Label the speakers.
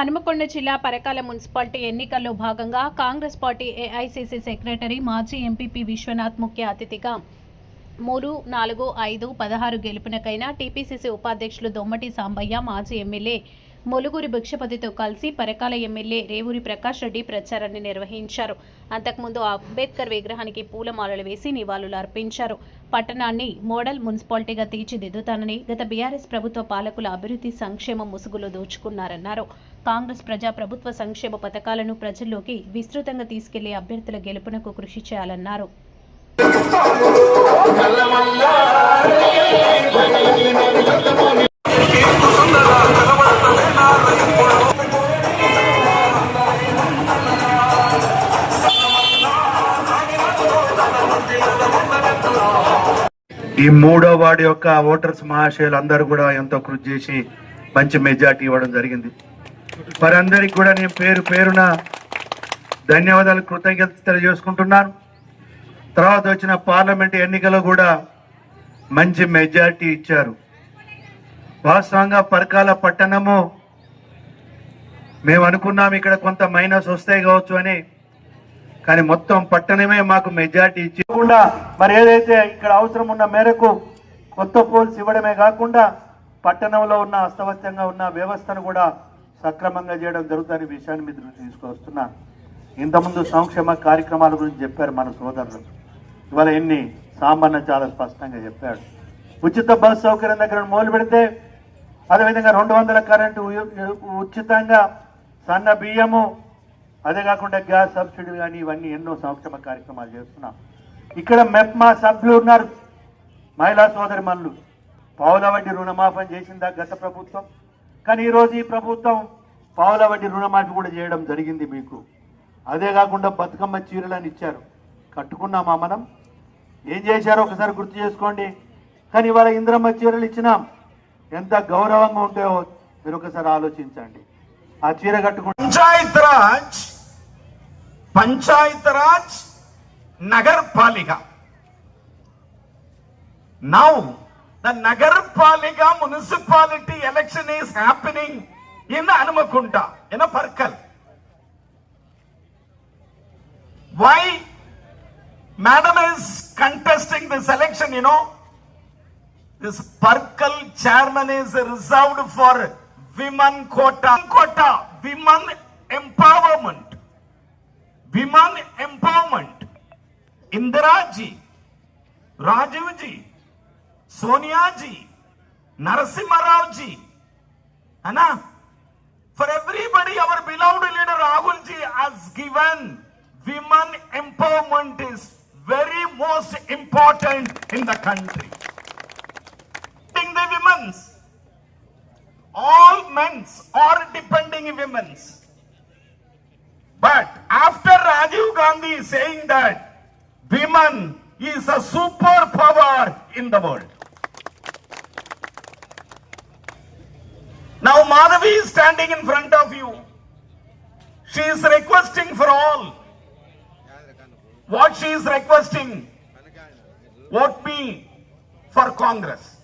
Speaker 1: హనుమకొండ జిల్లా పరకాల మున్సిపాలిటీ ఎన్నికల్లో భాగంగా కాంగ్రెస్ పార్టీ ఏఐసిసి సెక్రటరీ మాజీ ఎంపీపీ విశ్వనాథ్ ముఖ్య అతిథిగా మూడు నాలుగు ఐదు పదహారు గెలుపునకైనా టీపీసీసీ ఉపాధ్యక్షులు దొమ్మటి సాంబయ్య మాజీ ఎమ్మెల్యే ములుగురి భిక్షపతితో కలిసి పరకాల ఎమ్మెల్యే రేవూరి ప్రకాష్ రెడ్డి ప్రచారాన్ని నిర్వహించారు. అంతకుముందు అంబేద్కర్ విగ్రహానికి పూలమాలలు వేసి నివాళులు అర్పించారు పట్టణాన్ని మోడల్ మున్సిపాలిటీగా తీర్చిదిద్దుతానని గత బీఆర్ఎస్ ప్రభుత్వ పాలకుల అభివృద్ధి సంక్షేమ ముసుగులో దోచుకున్నారన్నారు. కాంగ్రెస్ ప్రజా ప్రభుత్వ సంక్షేమ పథకాలను ప్రజల్లోకి విస్తృతంగా తీసుకెళ్ళే అభ్యర్థుల గెలుపునకు కృషి చేయాలన్నారు.
Speaker 2: ఈ మూడో వార్డు యొక్క ఓటర్స్ మహాశయులు అందరూ కూడా ఎంతో కృషి చేసి మంచి మెజార్టీ ఇవ్వడం జరిగింది. వారందరికీ కూడా నేను పేరు పేరున ధన్యవాదాలు కృతజ్ఞత తెలియజేసుకుంటున్నాను. తర్వాత వచ్చిన పార్లమెంట్ ఎన్నికలో కూడా మంచి మెజార్టీ ఇచ్చారు. వాస్తవంగా పరకాల పట్టణము మేము అనుకున్నాం ఇక్కడ కొంత మైనస్ వస్తాయి కావచ్చు అని కానీ మొత్తం పట్టణమే మాకు మెజార్టీ ఇచ్చకుండా మరి ఏదైతే ఇక్కడ అవసరం ఉన్న మేరకు కొత్త పోల్స్ ఇవ్వడమే కాకుండా పట్టణంలో ఉన్న అస్తవ్యస్తంగా ఉన్న వ్యవస్థను కూడా సక్రమంగా చేయడం జరుగుతుందని విషయాన్ని మీ దృష్టి తీసుకొస్తున్నాను ఇంతకుముందు సంక్షేమ కార్యక్రమాల గురించి చెప్పారు మన సోదరులు. ఇవాళ ఎన్ని సాంబన్న చాలా స్పష్టంగా చెప్పాడు ఉచిత బస్ సౌకర్యం దగ్గర మొదలు పెడితే అదేవిధంగా రెండు వందల కరెంటు ఉ- ఉచితంగా సన్న బియ్యము అదే కాకుండా గ్యాస్ సబ్సిడీ కానీ ఇవన్నీ ఎన్నో సంక్షేమ కార్యక్రమాలు చేస్తున్నాం. ఇక్కడ మెప్మా సభ్యులు ఉన్నారు. మహిళా సోదరి మనులు. పావుల వడ్డీ రుణమాఫీ చేసిందా గత ప్రభుత్వం? కానీ ఈరోజు ఈ ప్రభుత్వం పావుల వడ్డీ రుణమాఫీ కూడా చేయడం జరిగింది మీకు. అదే కాకుండా బతుకమ్మ చీరలని ఇచ్చారు. కట్టుకున్నామా మనం? ఏం చేశారో ఒకసారి గుర్తు చేసుకోండి. కానీ ఇవాళ ఇంద్రమ్మ చీరలు ఇచ్చినాం. ఎంత గౌరవంగా ఉంటాయో మీరు ఒకసారి ఆలోచించండి. ఆ చీర కట్టుకుంటే
Speaker 3: panchayat raj panchayat raj nagarpalika now the nagarpalika municipality election is happening in Hanamkonda and Parkal why madam is contesting this election you know this Parkal chairman is reserved for women quota quota women Sonia ji, Narasimha Rao ji. Anna, for everybody, our beloved leader Rahul ji has given women empowerment is very most important in the country depending the women's. All men's are depending women's. But after Rajiv Gandhi saying that women is a superpower in the world. Now Madhavi is standing in front of you. She is requesting for all. What she is requesting, vote me for Congress.